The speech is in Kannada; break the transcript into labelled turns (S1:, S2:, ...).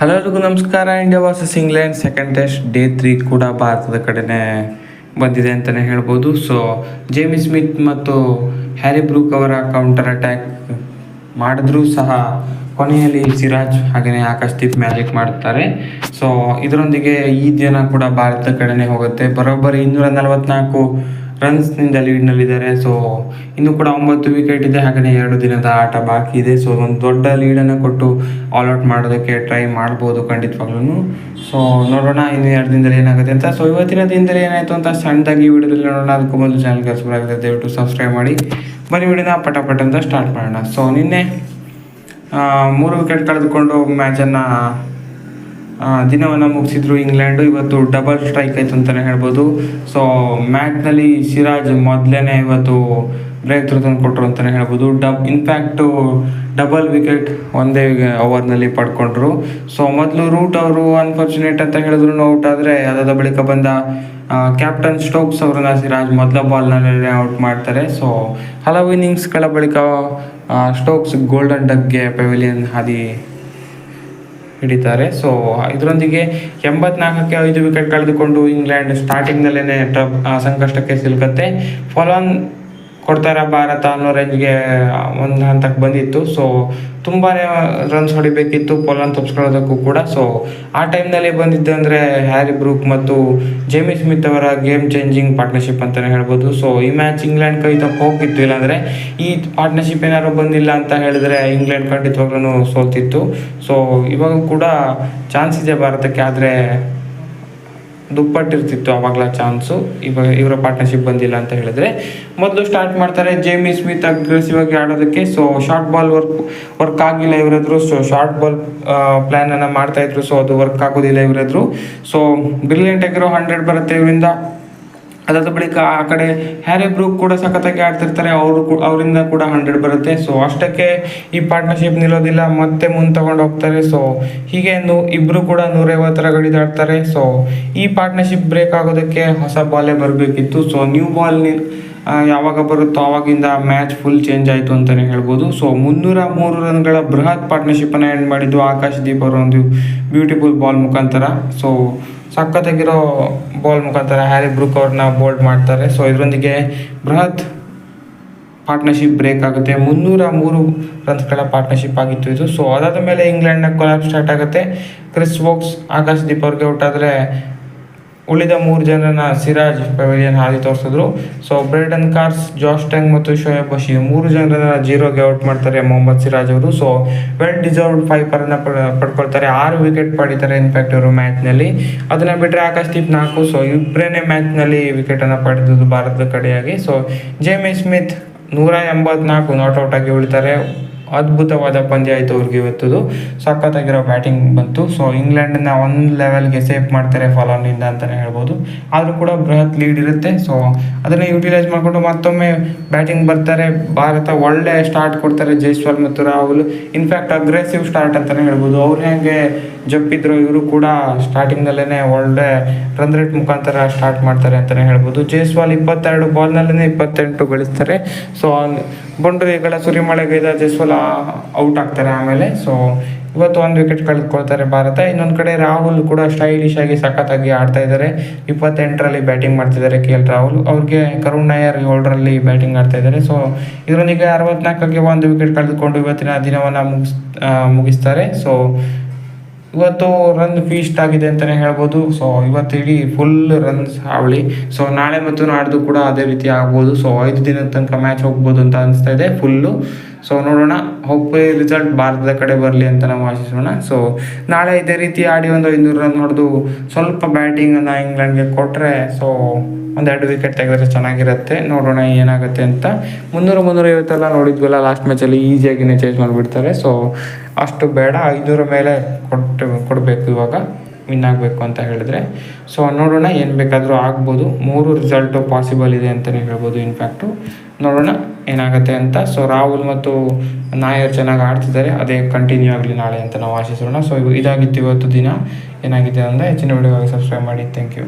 S1: ಹಲರಿಗೂ ನಮಸ್ಕಾರ, India versus England second test day three ಕೂಡ ಭಾರತದ ಕಡೆನೇ ಬಂದಿದೆ ಅಂತಲೇ ಹೇಳ್ಬೋದು. ಸೊ ಜೇಮಿ ಸ್ಮಿತ್ ಮತ್ತು ಹ್ಯಾರಿ ಬ್ರೂಕ್ ಅವರ ಕೌಂಟರ್ ಅಟ್ಯಾಕ್ ಮಾಡಿದ್ರೂ ಸಹ ಕೊನೆಯಲ್ಲಿ ಸಿರಾಜ್ ಹಾಗೆಯೇ ಆಕಾಶ್ದೀಪ್ ಮ್ಯಾಜಿಕ್ ಮಾಡುತ್ತಾರೆ. ಸೊ ಇದರೊಂದಿಗೆ ಈ ದಿನ ಕೂಡ ಭಾರತದ ಕಡೆನೇ ಹೋಗುತ್ತೆ. ಬರೋಬ್ಬರಿ ಇನ್ನೂರ ನಲವತ್ನಾಲ್ಕು ರನ್ಸ್ನಿಂದ ಲೀಡ್ನಲ್ಲಿದ್ದಾರೆ ಸೊ ಇನ್ನು ಕೂಡ ಒಂಬತ್ತು ವಿಕೆಟ್ ಇದೆ. ಹಾಗೆಯೇ ಎರಡು ದಿನದ ಆಟ ಬಾಕಿ ಇದೆ. ಸೊ ಒಂದು ದೊಡ್ಡ ಲೀಡನ್ನು ಕೊಟ್ಟು ಆಲ್ ಔಟ್ ಮಾಡೋದಕ್ಕೆ ಟ್ರೈ ಮಾಡ್ಬೋದು ಖಂಡಿತವಾಗ್ಲೂ ಸೊ ನೋಡೋಣ ಇನ್ನು ಎರಡು ದಿನದಲ್ಲಿ ಏನಾಗುತ್ತೆ ಅಂತ. ಸೊ ಇವತ್ತಿನ ದಿನದಲ್ಲಿ ಏನಾಯಿತು ಅಂತ ಸಣ್ಣದಾಗಿ ವಿಡಿಯೋದಲ್ಲಿ ನೋಡೋಣ. ಅದಕ್ಕೂ ಮೊದಲು ಚಾನಲ್ಗೆ ಆಗಿದೆ ದಯವಿಟ್ಟು ಸಬ್ಸ್ಕ್ರೈಬ್ ಮಾಡಿ. ಬನ್ನಿ ವಿಡಿಯೋನ ಪಟ ಅಂತ ಸ್ಟಾರ್ಟ್ ಮಾಡೋಣ. ಸೊ ನಿನ್ನೆ ಮೂರು ವಿಕೆಟ್ ಕಳೆದುಕೊಂಡು ಮ್ಯಾಚನ್ನು ದಿನವನ್ನು ಮುಗಿಸಿದ್ರು ಇಂಗ್ಲೆಂಡು. ಇವತ್ತು ಡಬಲ್ ಸ್ಟ್ರೈಕ್ ಆಯಿತು ಅಂತಲೇ ಹೇಳ್ಬೋದು. ಸೊ ಮ್ಯಾಚ್ನಲ್ಲಿ ಸಿರಾಜ್ ಮೊದಲೇ ಇವತ್ತು ಬ್ರೇಕ್ ತಂದು ಕೊಟ್ಟರು ಅಂತಲೇ ಹೇಳ್ಬೋದು. ಡಬ್ ಇನ್ಫ್ಯಾಕ್ಟು ಡಬಲ್ ವಿಕೆಟ್ ಒಂದೇ ಓವರ್ನಲ್ಲಿ ಪಡ್ಕೊಂಡ್ರು. ಸೊ ಮೊದಲು ರೂಟ್ ಅವರು ಅನ್ಫಾರ್ಚುನೇಟ್ ಅಂತ ಹೇಳಿದ್ರು ಔಟ್ ಆದರೆ ಅದಾದ ಬಳಿಕ ಬಂದ ಕ್ಯಾಪ್ಟನ್ ಸ್ಟೋಕ್ಸ್ ಅವರನ್ನ ಸಿರಾಜ್ ಮೊದಲ ಬಾಲ್ನಲ್ಲಿ ಔಟ್ ಮಾಡ್ತಾರೆ. ಸೊ ಹಲವು ಇನ್ನಿಂಗ್ಸ್ಗಳ ಬಳಿಕ ಸ್ಟೋಕ್ಸ್ ಗೋಲ್ಡನ್ ಡಗ್ಗೆ ಪೆವಿಲಿಯನ್ ಹಾದಿ ಹಿಡಿತಾರೆ. ಸೊ ಇದರೊಂದಿಗೆ ಎಂಬತ್ನಾಲ್ಕಕ್ಕೆ ಐದು ವಿಕೆಟ್ ಕಳೆದುಕೊಂಡು ಇಂಗ್ಲೆಂಡ್ ಸ್ಟಾರ್ಟಿಂಗ್ನಲ್ಲೇ ಟ ಸಂಕಷ್ಟಕ್ಕೆ ಸಿಲುಕತ್ತೆ. ಫಾಲೋನ್ ಕೊಡ್ತಾರೆ ಭಾರತ ಅನ್ನೋ ರೇಂಜ್ಗೆ ಒಂದು ಹಂತಕ್ಕೆ ಬಂದಿತ್ತು. ಸೊ ತುಂಬಾ ರನ್ಸ್ ಹೊಡಿಬೇಕಿತ್ತು ಪೊಲನ್ ತಪ್ಪಿಸ್ಕೊಳ್ಳೋದಕ್ಕೂ ಕೂಡ. ಸೊ ಆ ಟೈಮ್ನಲ್ಲಿ ಬಂದಿದ್ದು ಅಂದರೆ ಹ್ಯಾರಿ ಬ್ರೂಕ್ ಮತ್ತು ಜೇಮಿ ಸ್ಮಿತ್ ಅವರ ಗೇಮ್ ಚೇಂಜಿಂಗ್ ಪಾರ್ಟ್ನರ್ಶಿಪ್ ಅಂತಲೇ ಹೇಳ್ಬೋದು. ಸೊ ಈ ಮ್ಯಾಚ್ ಇಂಗ್ಲೆಂಡ್ ಕೈ ತಪ್ಪು ಹೋಗಿತ್ತು ಇಲ್ಲಾಂದರೆ ಈ ಪಾರ್ಟ್ನರ್ಶಿಪ್ ಏನಾದ್ರು ಬಂದಿಲ್ಲ ಅಂತ ಹೇಳಿದ್ರೆ ಇಂಗ್ಲೆಂಡ್ ಖಂಡಿತವಾಗ್ಲೂ ಸೋಲ್ತಿತ್ತು. ಸೊ ಇವಾಗ ಕೂಡ ಚಾನ್ಸ್ ಇದೆ ಭಾರತಕ್ಕೆ. ಆದರೆ ದುಪ್ಪಟ್ಟಿರ್ತಿತ್ತು ಅವಾಗಲ ಚಾನ್ಸು. ಇವಾಗ ಇವರ ಪಾರ್ಟ್ನರ್ಶಿಪ್ ಬಂದಿಲ್ಲ ಅಂತ ಹೇಳಿದ್ರೆ. ಮೊದಲು ಸ್ಟಾರ್ಟ್ ಮಾಡ್ತಾರೆ ಜೇಮಿ ಸ್ಮಿತ್ ಅಗ್ರೆಸಿವ್ ಆಗಿ ಆಡೋದಕ್ಕೆ. So short ball work work ಆಗಿಲ್ಲ ಇವರದ್ರು. ಸೊ ಶಾರ್ಟ್ ಬಾಲ್ ಪ್ಲ್ಯಾನನ್ನು ಮಾಡ್ತಾಯಿದ್ರು ಸೊ ಅದು ವರ್ಕ್ ಆಗೋದಿಲ್ಲ ಇವರದ್ರು. ಸೊ ಬ್ರಿಲಿಯಂಟ್ ಆಗಿರೋ ಹಂಡ್ರೆಡ್ ಬರುತ್ತೆ ಇವರಿಂದ. ಅದಾದ ಬಳಿಕ ಆ ಕಡೆ ಹ್ಯಾರಿ ಬ್ರೂಕ್ ಕೂಡ ಸಖತ್ತಾಗಿ ಆಡ್ತಿರ್ತಾರೆ, ಅವರು ಅವರಿಂದ ಕೂಡ ಹಂಡ್ರೆಡ್ ಬರುತ್ತೆ. ಸೊ ಅಷ್ಟಕ್ಕೆ ಈ ಪಾರ್ಟ್ನರ್ಶಿಪ್ ನಿಲ್ಲೋದಿಲ್ಲ, ಮತ್ತೆ ಮುಂದೆ ತಗೊಂಡು ಹೋಗ್ತಾರೆ. ಸೊ ಹೀಗೆ ನು ಇಬ್ಬರು ಕೂಡ ನೂರೈವತ್ತರ ಗಡಿದಾಡ್ತಾರೆ ಸೊ ಈ ಪಾರ್ಟ್ನರ್ಶಿಪ್ ಬ್ರೇಕ್ ಆಗೋದಕ್ಕೆ ಹೊಸ ಬಾಲೇ ಬರಬೇಕಿತ್ತು. ಸೊ ನ್ಯೂ ಬಾಲ್ ಯಾವಾಗ ಬರುತ್ತೋ ಆವಾಗಿಂದ ಮ್ಯಾಚ್ ಫುಲ್ ಚೇಂಜ್ ಆಯಿತು ಅಂತಲೇ ಹೇಳ್ಬೋದು. ಸೊ ಮುನ್ನೂರ ಮೂರು ರನ್ಗಳ ಬೃಹತ್ ಪಾರ್ಟ್ನರ್ಶಿಪ್ಪನ್ನು ಎಂಡ್ ಮಾಡಿದ್ದು ಆಕಾಶ್ ದೀಪ್ ಅವರೊಂದು ಬ್ಯೂಟಿಫುಲ್ ಬಾಲ್ ಮುಖಾಂತರ. ಸೊ ಸಖತ್ತಾಗಿರೋ ಬಾಲ್ ಮುಖಾಂತರ ಹ್ಯಾರಿ ಬ್ರೂಕ್ ಅವ್ರನ್ನ ಬೋಲ್ಡ್ ಮಾಡ್ತಾರೆ. ಸೊ ಇದರೊಂದಿಗೆ ಬೃಹತ್ ಪಾರ್ಟ್ನರ್ಶಿಪ್ ಬ್ರೇಕ್ ಆಗುತ್ತೆ. ಮುನ್ನೂರ ಮೂರು ರನ್ಸ್ಗಳ ಪಾರ್ಟ್ನರ್ಶಿಪ್ ಆಗಿತ್ತು ಇದು. ಸೊ ಅದಾದ ಮೇಲೆ ಇಂಗ್ಲೆಂಡ್ನ ಕೊಲಾಬ್ ಸ್ಟಾರ್ಟ್ ಆಗುತ್ತೆ. ಕ್ರಿಸ್ ವೋಕ್ಸ್ ಆಕಾಶ್ ದೀಪ್ ಅವ್ರಿಗೆ ಔಟ್ ಆದರೆ ಉಳಿದ ಮೂರು ಜನರನ್ನ ಸಿರಾಜ್ ಪೆವಿಲಿಯನ್ ಹಾದಿ ತೋರಿಸಿದ್ರು. So Brydon Carse Josh Tongue ಮತ್ತು ಶೋಯಬ್ ಬಶೀರ್ ಮೂರು ಜನರನ್ನ ಜೀರೋಗೆ ಔಟ್ ಮಾಡ್ತಾರೆ ಮೊಹಮ್ಮದ್ ಸಿರಾಜ್ ಅವರು. ಸೊ ವೆಲ್ ಡಿಸರ್ವ್ಡ್ ಫೈಪರ್ ಅನ್ನ ಪಡ್- ಪಡ್ಕೊಳ್ತಾರೆ. ಆರು ವಿಕೆಟ್ ಪಡಿತಾರೆ ಇನ್ಫ್ಯಾಕ್ಟ್ ಇವರು ಮ್ಯಾಚ್ನಲ್ಲಿ ಅದನ್ನ ಬಿಟ್ಟರೆ ಆಕಾಶ್ ದೀಪ್ ನಾಲ್ಕು. ಸೊ ಇಬ್ಬರೇನೆ ಮ್ಯಾಚ್ನಲ್ಲಿ ವಿಕೆಟನ್ನು ಪಡೆದಿದ್ದು ಭಾರತದ ಕಡೆಯಾಗಿ. ಸೊ ಜೇಮಿ ಸ್ಮಿತ್ ನೂರ ಎಂಬತ್ನಾಲ್ಕು ನಾಟ್ ಔಟ್ ಆಗಿ ಉಳಿತಾರೆ. ಅದ್ಭುತವಾದ ಪಂದ್ಯ ಆಯಿತು ಅವ್ರಿಗೆ ಇವತ್ತದು. ಸಖತ್ತಾಗಿರೋ ಬ್ಯಾಟಿಂಗ್ ಬಂತು. ಸೊ ಇಂಗ್ಲೆಂಡನ್ನ ಒಂದು ಲೆವೆಲ್ಗೆ ಸೇಫ್ ಮಾಡ್ತಾರೆ ಫಾಲೋನಿಂದ ಅಂತಲೇ ಹೇಳ್ಬೋದು. ಆದರೂ ಕೂಡ ಬೃಹತ್ ಲೀಡ್ ಇರುತ್ತೆ. ಸೊ ಅದನ್ನು ಯುಟಿಲೈಸ್ ಮಾಡಿಕೊಂಡು ಮತ್ತೊಮ್ಮೆ ಬ್ಯಾಟಿಂಗ್ ಬರ್ತಾರೆ. ಭಾರತ ಒಳ್ಳೆ ಸ್ಟಾರ್ಟ್ ಕೊಡ್ತಾರೆ ಜೈಸ್ವಾಲ್ ಮತ್ತು ರಾಹುಲ್. ಇನ್ಫ್ಯಾಕ್ಟ್ ಅಗ್ರೆಸಿವ್ ಸ್ಟಾರ್ಟ್ ಅಂತಲೇ ಹೇಳ್ಬೋದು. ಅವ್ರು ಹೇಗೆ ಜಪ್ಪಿದ್ರು ಇವರು ಕೂಡ ಸ್ಟಾರ್ಟಿಂಗ್ನಲ್ಲೇ ಒಳ್ಳೆ ರನ್ ರೇಟ್ ಮುಖಾಂತರ ಸ್ಟಾರ್ಟ್ ಮಾಡ್ತಾರೆ ಅಂತಲೇ ಹೇಳ್ಬೋದು. ಜೈಸ್ವಾಲ್ ಇಪ್ಪತ್ತೆರಡು ಬಾಲ್ನಲ್ಲೇ ಇಪ್ಪತ್ತೆಂಟು ಗಳಿಸ್ತಾರೆ. ಸೊ ಬೌಂಡ್ರಿಗಳ ಸುರಿಮಳೆಗೈದ ಜೈಸ್ವಾಲ್ ಔಟ್ ಆಗ್ತಾರೆ ಆಮೇಲೆ. ಸೊ ಇವತ್ತು ಒಂದು ವಿಕೆಟ್ ಕಳೆದುಕೊಳ್ತಾರೆ ಭಾರತ. ಇನ್ನೊಂದು ಕಡೆ ರಾಹುಲ್ ಕೂಡ ಸ್ಟೈಲಿಶ್ ಆಗಿ ಸಖತ್ತಾಗಿ ಆಡ್ತಾ ಇದ್ದಾರೆ ಇಪ್ಪತ್ತೆಂಟರಲ್ಲಿ ಬ್ಯಾಟಿಂಗ್ ಮಾಡ್ತಿದ್ದಾರೆ ಕೆ ಎಲ್ ರಾಹುಲ್. ಅವ್ರಿಗೆ ಕರುಣ್ ನಾಯರ್ ಏಳರಲ್ಲಿ ಬ್ಯಾಟಿಂಗ್ ಆಡ್ತಾ ಇದ್ದಾರೆ ಸೊ ಇದರೊಂದಿಗೆ ಅರವತ್ನಾಲ್ಕಕ್ಕೆ ಒಂದು ವಿಕೆಟ್ ಕಳೆದುಕೊಂಡು ಇವತ್ತಿನ ದಿನವನ್ನು ಮುಗಿಸ್ ಮುಗಿಸ್ತಾರೆ. ಸೊ ಇವತ್ತು ರನ್ ಫೀಸ್ಟ್ ಆಗಿದೆ ಅಂತಲೇ ಹೇಳ್ಬೋದು. ಸೊ ಇವತ್ತು ಇಡೀ ಫುಲ್ ರನ್ಸ್ ಹಾವಳಿ. ಸೊ ನಾಳೆ ಮತ್ತು ನಾಡ್ದು ಕೂಡ ಅದೇ ರೀತಿ ಆಗ್ಬೋದು. ಸೊ ಐದು ದಿನದ ತನಕ ಮ್ಯಾಚ್ ಹೋಗ್ಬೋದು ಅಂತ ಅನಿಸ್ತಾ ಇದೆ ಫುಲ್ಲು ಸೊ ನೋಡೋಣ. ಹೋಪ್ ರಿಸಲ್ಟ್ ಭಾರತದ ಕಡೆ ಬರಲಿ ಅಂತ ನಾವು ಆಶಿಸೋಣ. ಸೊ ನಾಳೆ ಇದೇ ರೀತಿ ಆಡಿ ಒಂದು ಐನೂರು ರನ್ ಹೊಡೆದು ಸ್ವಲ್ಪ ಬ್ಯಾಟಿಂಗನ್ನು ಇಂಗ್ಲೆಂಡ್ಗೆ ಕೊಟ್ಟರೆ ಸೊ ಒಂದೆರಡು ವಿಕೆಟ್ ತೆಗೆದ್ರೆ ಚೆನ್ನಾಗಿರುತ್ತೆ. ನೋಡೋಣ ಏನಾಗುತ್ತೆ ಅಂತ. ಮುನ್ನೂರು ಮುನ್ನೂರ ಐವತ್ತೆಲ್ಲ ನೋಡಿದ್ವಲ್ಲ ಲಾಸ್ಟ್ ಮ್ಯಾಚಲ್ಲಿ ಈಸಿಯಾಗಿನೇ ಚೇಂಜ್ ಮಾಡಿಬಿಡ್ತಾರೆ. ಸೊ ಅಷ್ಟು ಬೇಡ. ಐನೂರ ಮೇಲೆ ಕೊಟ್ಟು, ಕೊಡಬೇಕು ಇವಾಗ. ವಿನ್ ಆಗಬೇಕು ಅಂತ ಹೇಳಿದ್ರೆ. ಸೊ ನೋಡೋಣ ಏನು ಬೇಕಾದರೂ ಆಗ್ಬೋದು. ಮೂರು ರಿಸಲ್ಟು ಪಾಸಿಬಲ್ ಇದೆ ಅಂತಲೇ ಹೇಳ್ಬೋದು ಇನ್ಫ್ಯಾಕ್ಟು ನೋಡೋಣ ಏನಾಗುತ್ತೆ ಅಂತ. ಸೊ ರಾಹುಲ್ ಮತ್ತು ನಾಯರ್ ಚೆನ್ನಾಗಿ ಆಡ್ತಿದ್ದಾರೆ. ಅದೇ ಕಂಟಿನ್ಯೂ ಆಗಲಿ ನಾಳೆ ಅಂತ ನಾವು ಆಶಿಸೋಣ. ಸೊ ಇದಾಗಿತ್ತು ಇವತ್ತು ದಿನ. ಏನಾಗಿದೆ ಅಂದರೆ ಹೆಚ್ಚಿನ ವಿಡಿಯೋಗಾಗಿ ಸಬ್ಸ್ಕ್ರೈಬ್ ಮಾಡಿ. Thank you